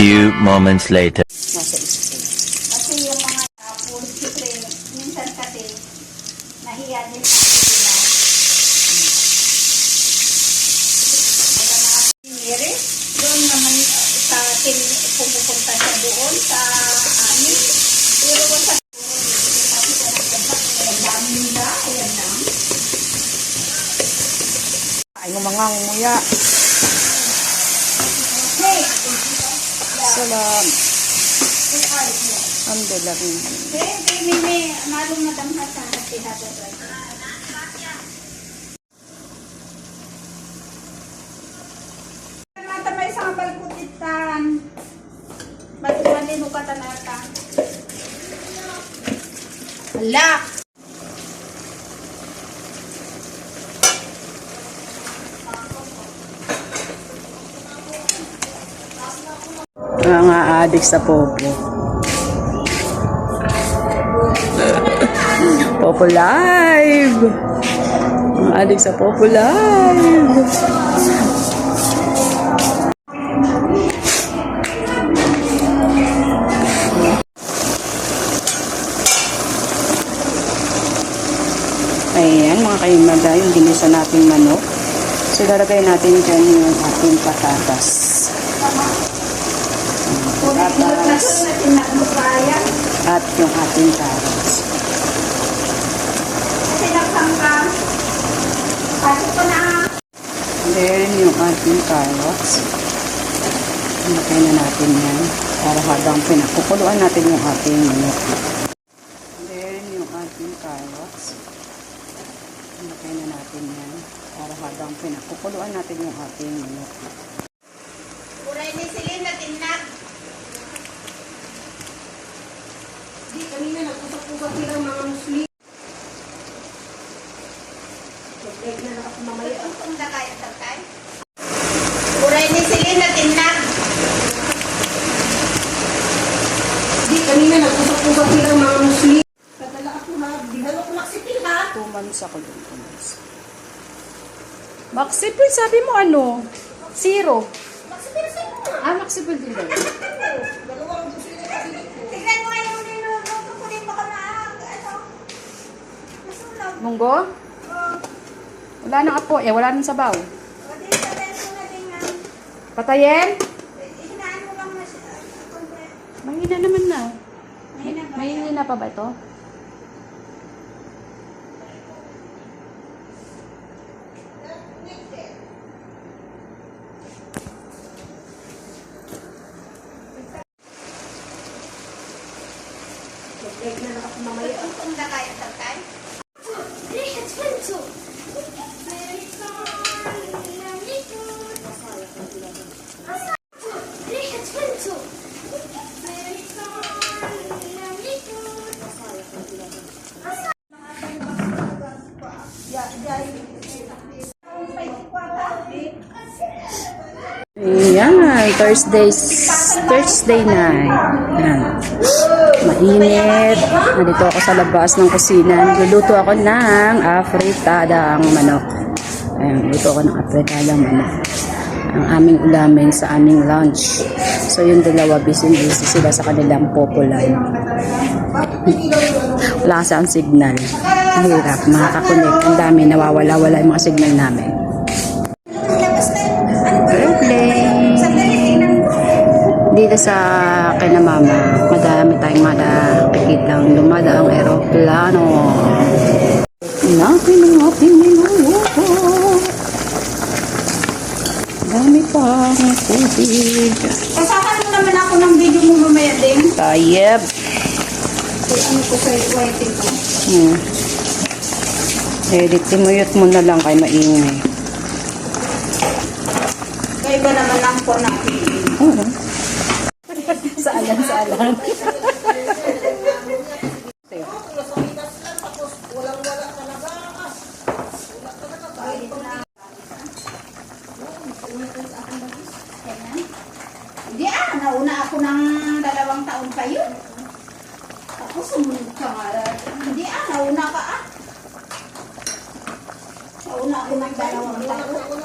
few moments later. Nasa spoon. Kasi yung mga tapon, siyempre, minsan kasi, nahiya din sa kanila. Wala na sinire. Doon uh, sa atin, pumupunta siya doon sa amin. Pero sa. Ay, mga nguya. Salam. Alhamdulillah. Hey, hey, may, may, malong na damha sa hati-hati. Mata may sa balkutitan. Batuan din ka tanata. Hala! Adik sa popo. Popo Live! Adik sa Popo Live! Ayan, mga kaimada, yung ginisa nating manok. So, lalagay natin dyan yung ating patatas. Patatas. at yung ating carrots. Then, yung ating carrots. Lagay na natin yan para habang pinakukuluan natin yung ating manok. Then, yung ating carrots. Lagay na natin yan para habang pinakukuluan natin yung ating manok. Uray ni Selena, tinak. Di, kanina nag-usap-usap silang mga Muslim. Nag-egg na ako mamaya. Kung na kaya tatay. Uray ni Selena, tinak. Di, kanina nag-usap-usap silang mga Muslim. Kadala ako ha, dinalo ko naksitil ha. Months ako dun. Two months. Maxipil, sabi mo ano? Zero. Naksitil sa mo ha. Ah, Maxipil din ba? Munggo? Wala nang apo. Eh, wala nang sabaw. Na. Patayin? Hinaan mo lang. Mahina naman na. Mahina? Mahina pa ba ito? Thursday, Thursday night. Ayan. Mainit. Nandito ako sa labas ng kusina. Nagluluto ako ng afritadang manok. Ayan, luto ako ng afritadang manok. Ang aming ulamin sa aming lunch. So, yung dalawa, busy-busy sila sa kanilang popular. Wala kasi ang signal. Mahirap, makakakonect. Ang dami, nawawala-wala yung mga signal namin. Dito sa kay na mama, madami tayong makikitang dumadaang aeroplano. Natin ang ating niluto. Dami pang tubig. Pasakan mo naman ako ng video mo mamaya din. Tayeb. Kaya ano ko sa waiting ko. Hmm. Edit, timuyot mo na lang kay maingay. Kaya ba naman ang po na. Saalan, saalan. Hindi ah, nauna ako ng dalawang taon yun. Tapos sumunod ka nga. Hindi ah, nauna ka ah. Nauna ako ng dalawang taon.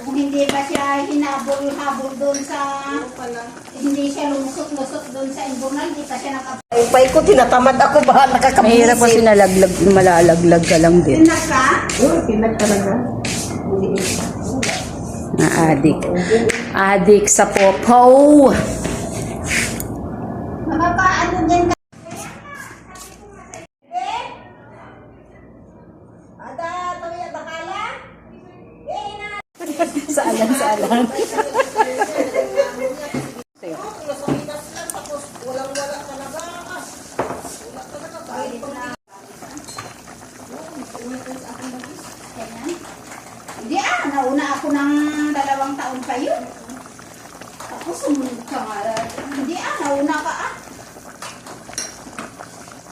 Kung hindi ba siya hinabol-habol doon sa... Hindi siya lumusot-lusot doon sa imbunal, hindi pa siya nakap... Ay, pay ko, tinatamad ako ba? Nakakabuisit. Mahirap kasi nalaglag, malalaglag ka lang din. Naka? Oh, pinag talaga. Na adik. Adik sa popo. Mapapaano din ka? Ada, tawya, bakala? Eh, na. Saalan, saalan. Nasa Pinas lang, tapos walang-wala talaga. Wala talaga, kahit pang- Kailan? Hindi ah, nauna ako ng dalawang taon pa yun. Tapos sumunod ka nga. Hindi ah, nauna ka ah.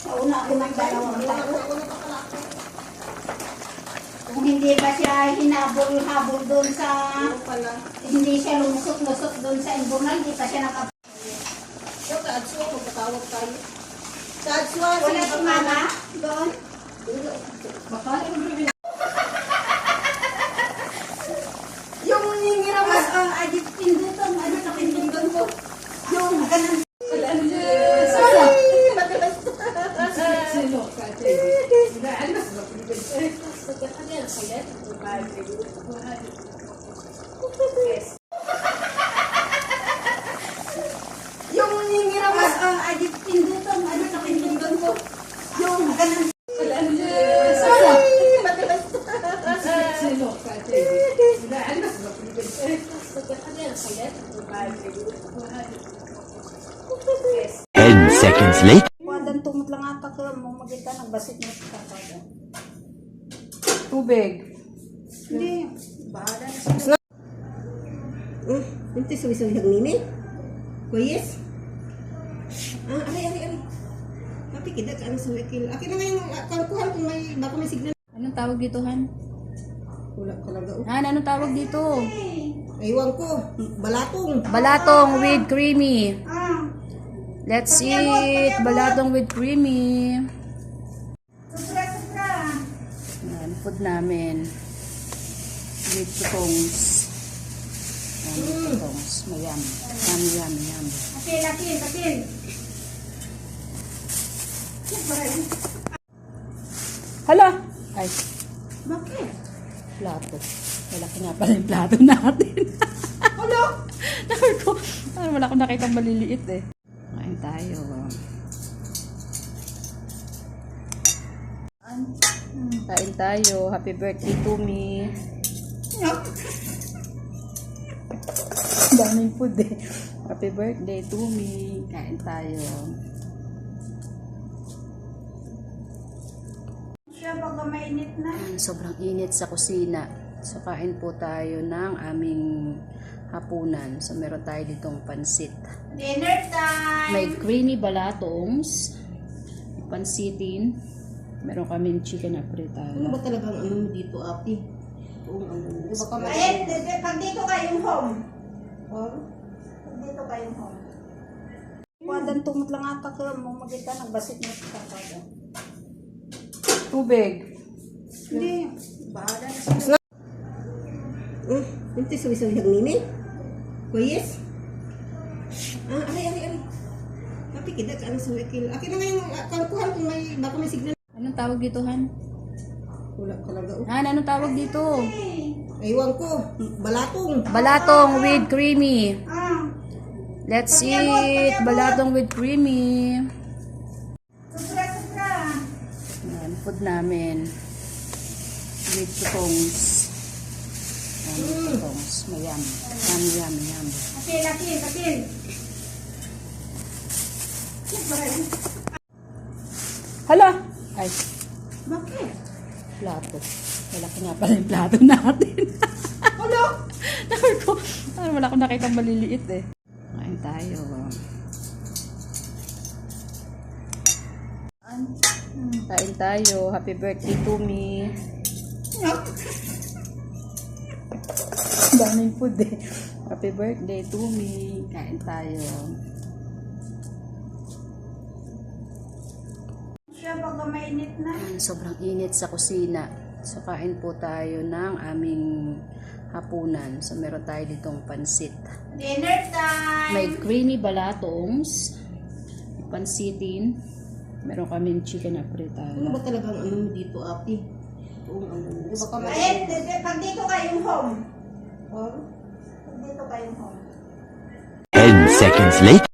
Nauna ako ng dalawang taon. Kung hindi ba siya hinabol-habol doon sa... Hindi siya lumusot-lusot doon sa imbunal, hindi pa siya nakap... Yo, Kadswa, magkatawag tayo. Kadswa, Wala si mama doon. Baka Yung hingira Mas ang adit pindutan, ano sa pindutan ko. Yung ganun. Yung hingira Mas ang adit pindutan, ano sa pindutan ko. Yung ganun. Ten seconds later. Wadan tumot lang ata ko mo magita nagbasit mo sa. Tubig. Hindi. Bahala na siya. Hmm, hindi suwi-suwi ang nini. Kuyes? Ah, ari, ari, ari. Tapi kita ka ang suwi. Akin na nga yung ah, kalkuhan kung may, baka may signal. Anong tawag dito, Han? Wala talaga. oh. Han, anong tawag dito? Aywan ko, balatong. Balatong with creamy. Ah, Let's eat balatong with creamy. sobra sobra. Yan, food namin. With tutongs. Yan, with tutongs. Mayam. Yummy, yummy, yummy. Akin, akin, akin. Hala! Ay, Bakit? plato. Malaki nga pala yung plato natin. Hello? Sabi ko, parang wala akong nakita maliliit eh. Kain tayo. Kain tayo. Happy birthday to me. Daming food eh. Happy birthday to me. Kain tayo. Siya baka mainit na. Sobrang init sa kusina. So, kain po tayo ng aming hapunan. So, meron tayo ditong pansit. Dinner time. May creamy balatons, may pansitin, meron kaming chicken Ano apritada. ba talagang ano dito, ate? Baka. Ay, d- d- pag dito kayong home. Ah, Pag dito kayong home. Wadan tumot lang ata ko mo magita nagbasit mo sa kada. Tubig. Hindi. Bahala na siya. Hmm, hindi suwi-suwi ang nini. Kuyes? Ah, ari, ari, ari. Tapi kita ka ang suwi kil. Akin na nga yung ah, kung may, baka may signal. Anong tawag dito, Han? Wala talaga. oh. Han, anong tawag dito? Aywan ko, balatong. Balatong with creamy. Ah, Let's eat balatong with creamy. sobra sobra. Yan, food namin. With tutongs. Yan, with tutongs. Mayam. Yummy, yummy, yummy. Akin, akin, akin. Hala! Ay, Bakit? Plato. Malaki nga pala yung plato natin. Hello? Sabi ko, wala akong nakita maliliit eh. Kain tayo. Kain tayo. Happy birthday to me. Daming food eh. Happy birthday to me. Kain tayo. Mainit na. Sobrang init sa kusina. So, kain po tayo ng aming hapunan. So, meron tayo ditong pansit. Dinner time! May creamy balatons, may pansitin, meron kaming chicken Ano apretada. ba talagang ano mo dito, ate? Oo, ano. Baka ba? Ay, pag dito kayong home. Ah, Pag dito kayong home. 10 seconds later.